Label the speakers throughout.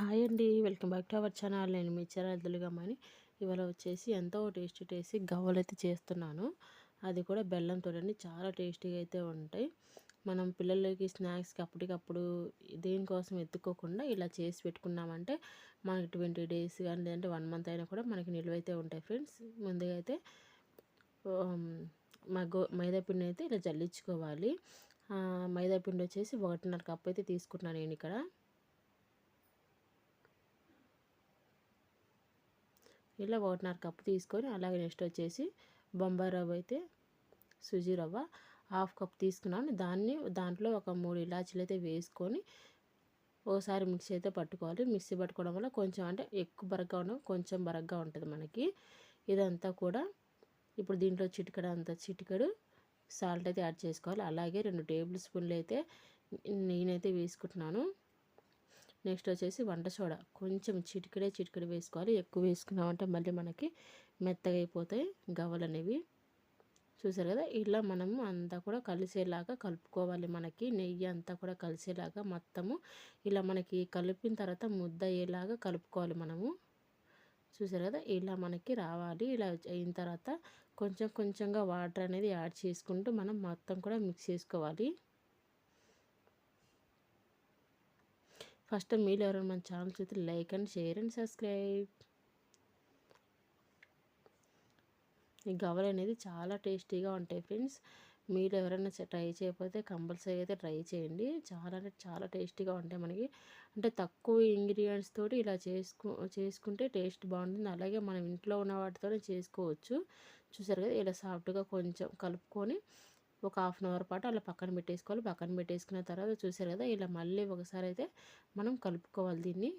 Speaker 1: Hi అండి. Welcome back to our channel. నేను మీ చరదులుగమ్మని ఇవాళ వచ్చేసి ఎంతో టేస్టీ టేస్టీ గవ్వలైతే చేస్తున్నాను. అది కూడా బెల్లంతో చాలా టేస్టీగా అయితే ఉంటాయి. మనం పిల్లలకి స్నాక్స్కి అప్పటికప్పుడు దేనికోసం ఎత్తుకోకుండా ఇలా చేసి పెట్టుకున్నామంటే మనకి ట్వంటీ డేస్ కానీ లేదంటే వన్ మంత్ అయినా కూడా మనకి నిల్వ అయితే ఉంటాయి ఫ్రెండ్స్. ముందుగా అయితే మా గో మైదాపిండి అయితే ఇలా జల్లించుకోవాలి. మైదాపిండి వచ్చేసి ఒకటిన్నర కప్ అయితే తీసుకుంటున్నాను నేను ఇక్కడ. ఇలా ఒకటిన్నర కప్పు తీసుకొని అలాగే నెక్స్ట్ వచ్చేసి బొంబాయి రవ్వ అయితే సుజీ రవ్వ హాఫ్ కప్ తీసుకున్నాను. దాన్ని దాంట్లో ఒక మూడు ఇలాచీలు అయితే వేసుకొని ఒకసారి మిక్సీ అయితే పట్టుకోవాలి. మిక్సీ పట్టుకోవడం వల్ల కొంచెం అంటే ఎక్కువ బరగ్గా ఉండడం కొంచెం బరగ్గా ఉంటుంది మనకి. ఇదంతా కూడా ఇప్పుడు దీంట్లో చిటికడ అంత చిటికడు సాల్ట్ అయితే యాడ్ చేసుకోవాలి. అలాగే రెండు టేబుల్ స్పూన్లు అయితే నేనైతే వేసుకుంటున్నాను. నెక్స్ట్ వచ్చేసి వంట సోడా. కొంచెం చిటికడే చిటికడి వేసుకోవాలి. ఎక్కువ వేసుకున్నామంటే మళ్ళీ మనకి మెత్తగా అయిపోతాయి గవ్వలు అనేవి చూసారు కదా? ఇలా మనము అంతా కూడా కలిసేలాగా కలుపుకోవాలి మనకి. నెయ్యి అంతా కూడా కలిసేలాగా మొత్తము ఇలా మనకి కలిపిన తర్వాత ముద్ద అయ్యేలాగా కలుపుకోవాలి మనము. చూసారు కదా? ఇలా మనకి రావాలి. ఇలా అయిన తర్వాత కొంచెం కొంచెంగా వాటర్ అనేది యాడ్ చేసుకుంటూ మనం మొత్తం కూడా మిక్స్ చేసుకోవాలి. ఫస్ట్ మీరు ఎవరైనా మన ఛానల్ చూస్తే like and share and subscribe. ఈ గవలు అనేది చాలా టేస్టీగా ఉంటాయి ఫ్రెండ్స్. మీరు ఎవరైనా ట్రై చేయకపోతే కంపల్సరీ అయితే ట్రై చేయండి. చాలా అంటే చాలా టేస్టీగా ఉంటాయి మనకి. అంటే తక్కువ ఇంగ్రీడియంట్స్ తోటి ఇలా చేసుకు చేసుకుంటే టేస్ట్ బాగుంటుంది. అలాగే మనం ఇంట్లో ఉన్న వాటితోనే చేసుకోవచ్చు. చూసారు కదా ఇలా సాఫ్ట్గా కొంచెం కలుపుకొని ఒక హాఫ్ అన్ అవర్ పాటు అలా పక్కన పెట్టేసుకోవాలి. పక్కన పెట్టేసుకున్న తర్వాత చూసారు కదా ఇలా మళ్ళీ ఒకసారి అయితే మనం కలుపుకోవాలి దీన్ని.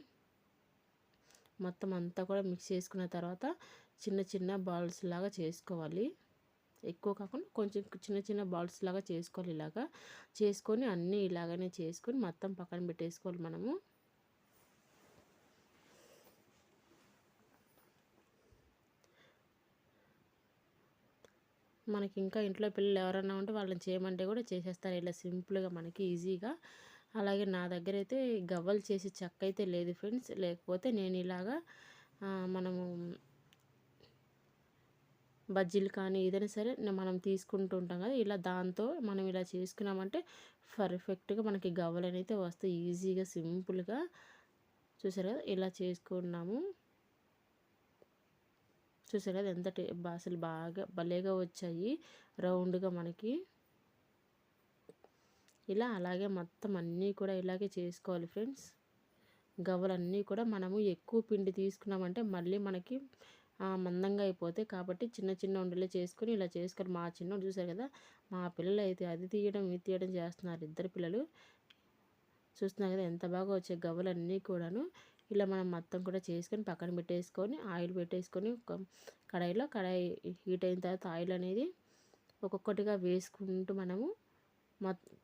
Speaker 1: మొత్తం అంతా కూడా మిక్స్ చేసుకున్న తర్వాత చిన్న చిన్న బాల్స్ లాగా చేసుకోవాలి. ఎక్కువ కాకుండా కొంచెం చిన్న చిన్న బాల్స్ లాగా చేసుకోవాలి ఇలాగా. చేసుకొని అన్నీ ఇలాగనే చేసుకొని మొత్తం పక్కన పెట్టేసుకోవాలి మనము. మనకి ఇంకా ఇంట్లో పిల్లలు ఎవరైనా ఉంటే వాళ్ళని చేయమంటే కూడా చేసేస్తారు. ఇలా సింపుల్గా మనకి ఈజీగా. అలాగే నా దగ్గర అయితే గవ్వలు చేసి చెక్క అయితే లేదు ఫ్రెండ్స్. లేకపోతే నేను ఇలాగా మనము బజ్జీలు కానీ ఏదైనా సరే మనం తీసుకుంటూ ఉంటాం కదా ఇలా దాంతో మనం ఇలా చేసుకున్నామంటే పర్ఫెక్ట్గా మనకి గవ్వలు అయితే వస్తాయి. ఈజీగా సింపుల్గా. చూసారు కదా ఇలా చేసుకున్నాము. చూసారు కదా ఎంత అసలు బాగా భలేగా వచ్చాయి. రౌండ్గా మనకి. ఇలా అలాగే మొత్తం అన్నీ కూడా ఇలాగే చేసుకోవాలి ఫ్రెండ్స్. గవ్వలన్నీ కూడా మనము ఎక్కువ పిండి తీసుకున్నామంటే మళ్ళీ మనకి మందంగా అయిపోతాయి. కాబట్టి చిన్న చిన్న ఉండలే చేసుకొని ఇలా చేసుకొని మా చిన్న చూసారు కదా మా పిల్లలు అయితే అది తీయడం ఇది తీయడం చేస్తున్నారు ఇద్దరు పిల్లలు. చూస్తున్నారు కదా ఎంత బాగా వచ్చే గవ్వలన్నీ కూడాను. ఇలా మనం మొత్తం కూడా చేసుకొని పక్కన పెట్టేసుకొని ఆయిల్ పెట్టేసుకొని కడాయిలో కడాయి హీట్ అయిన తర్వాత ఆయిల్ అనేది ఒక్కొక్కటిగా వేసుకుంటూ మనము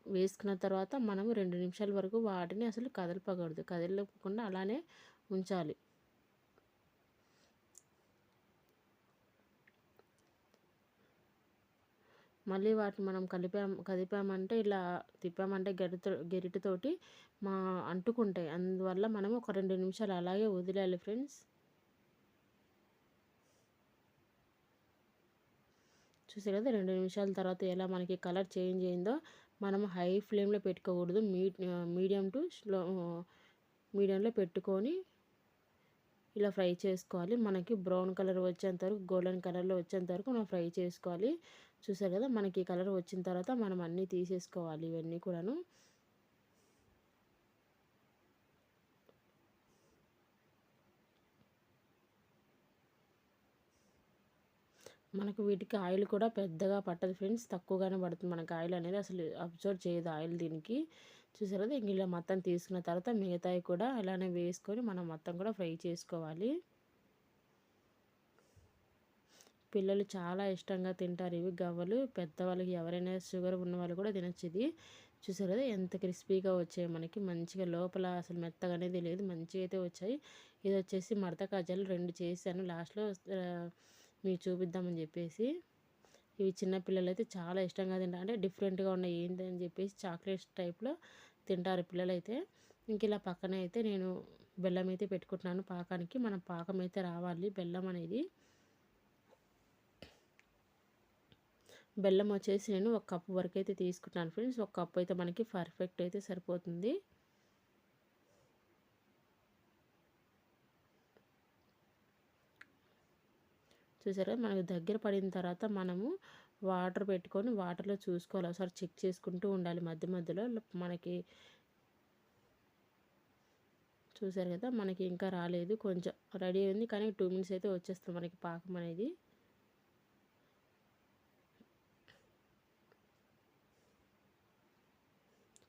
Speaker 1: వేసుకున్న తర్వాత మనము రెండు నిమిషాల వరకు వాటిని అసలు కదలపకూడదు. కదలకుండా అలానే ఉంచాలి. మళ్ళీ వాటిని మనం కలిపాం కదిపామంటే ఇలా తిప్పామంటే గరిట గరిటతోటి మా అంటుకుంటాయి. అందువల్ల మనం ఒక రెండు నిమిషాలు అలాగే వదిలేయాలి ఫ్రెండ్స్. చూసే కదా రెండు నిమిషాల తర్వాత ఎలా మనకి కలర్ చేంజ్ అయిందో మనం హై ఫ్లేమ్లో పెట్టుకోకూడదు. మీ మీడియం టు స్లో మీడియంలో పెట్టుకొని ఇలా ఫ్రై చేసుకోవాలి. మనకి బ్రౌన్ కలర్ వచ్చేంత వరకు గోల్డెన్ కలర్లో వచ్చేంత వరకు మనం ఫ్రై చేసుకోవాలి. చూసారు కదా మనకి కలర్ వచ్చిన తర్వాత మనం అన్నీ తీసేసుకోవాలి ఇవన్నీ కూడాను. మనకు వీటికి ఆయిల్ కూడా పెద్దగా పట్టదు ఫ్రెండ్స్. తక్కువగానే పడుతుంది మనకి ఆయిల్ అనేది. అసలు అబ్జర్వ్ చేయదు ఆయిల్ దీనికి. చూసారా కదా? ఇలా మొత్తం తీసుకున్న తర్వాత మిగతాయి కూడా ఇలానే వేసుకొని మనం మొత్తం కూడా ఫ్రై చేసుకోవాలి. పిల్లలు చాలా ఇష్టంగా తింటారు ఇవి గవ్వలు. పెద్దవాళ్ళకి ఎవరైనా షుగర్ ఉన్న వాళ్ళు కూడా తినచ్చు ఇది. చూసారు కదా? ఎంత క్రిస్పీగా వచ్చాయి మనకి. మంచిగా లోపల అసలు మెత్తగా అనేది లేదు. మంచిగా అయితే వచ్చాయి. ఇది వచ్చేసి మడత కాజాలు రెండు చేశాను. లాస్ట్లో మీకు చూపిద్దామని చెప్పేసి ఇవి చిన్నపిల్లలు అయితే చాలా ఇష్టంగా తింటారు అంటే డిఫరెంట్గా ఉన్నాయి. ఏంటి అని చెప్పేసి చాక్లెట్స్ టైప్లో తింటారు పిల్లలైతే. ఇంక ఇలా పక్కన అయితే నేను బెల్లం అయితే పెట్టుకుంటున్నాను పాకానికి. మనం పాకం అయితే రావాలి. బెల్లం అనేది. బెల్లం వచ్చేసి నేను ఒక కప్పు వరకు అయితే తీసుకుంటాను ఫ్రెండ్స్. ఒక కప్పు అయితే మనకి పర్ఫెక్ట్ అయితే సరిపోతుంది. చూసారా మనకు దగ్గర పడిన తర్వాత మనము వాటర్ పెట్టుకొని వాటర్లో చూసుకోవాలి. ఒకసారి చెక్ చేసుకుంటూ ఉండాలి మధ్య మధ్యలో. మనకి చూసారు కదా మనకి ఇంకా రాలేదు. కొంచెం రెడీ అయింది కానీ టూ మినిట్స్ అయితే వచ్చేస్తుంది మనకి పాకం అనేది.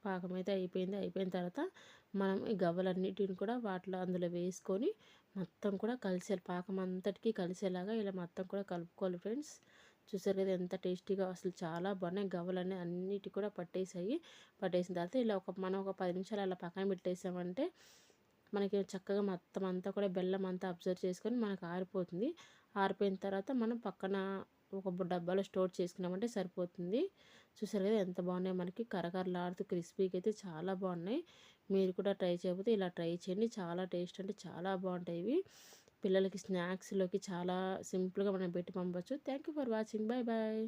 Speaker 1: పాకం అయితే అయిపోయింది. అయిపోయిన తర్వాత మనం ఈ గవ్వలన్నిటిని కూడా వాటిలో అందులో వేసుకొని మొత్తం కూడా కలిసే పాకం అంతటికీ కలిసేలాగా ఇలా మొత్తం కూడా కలుపుకోవాలి ఫ్రెండ్స్. చూసారు కదా ఎంత టేస్టీగా అసలు చాలా బాగున్నాయి గవ్వలన్నీ అన్నిటి కూడా పట్టేసాయి పట్టేసిన తర్వాత ఇలా ఒక మనం ఒక పది నిమిషాలు అలా పక్కన పెట్టేసామంటే మనకి చక్కగా మొత్తం అంతా కూడా బెల్లం అంతా అబ్జర్వ్ చేసుకొని మనకు ఆరిపోతుంది. ఆరిపోయిన తర్వాత మనం పక్కన ఒక డబ్బాలో స్టోర్ చేసుకున్నామంటే సరిపోతుంది. చూసారు కదా ఎంత బాగున్నాయి మనకి. కరకరలాడుతూ క్రిస్పీకి అయితే చాలా బాగున్నాయి. మీరు కూడా ట్రై చేయకపోతే ఇలా ట్రై చేయండి. చాలా టేస్ట్ అంటే చాలా బాగుంటాయి ఇవి. పిల్లలకి స్నాక్స్లోకి చాలా సింపుల్గా మనం పెట్టి పంపచ్చు. Thank you for watching. Bye bye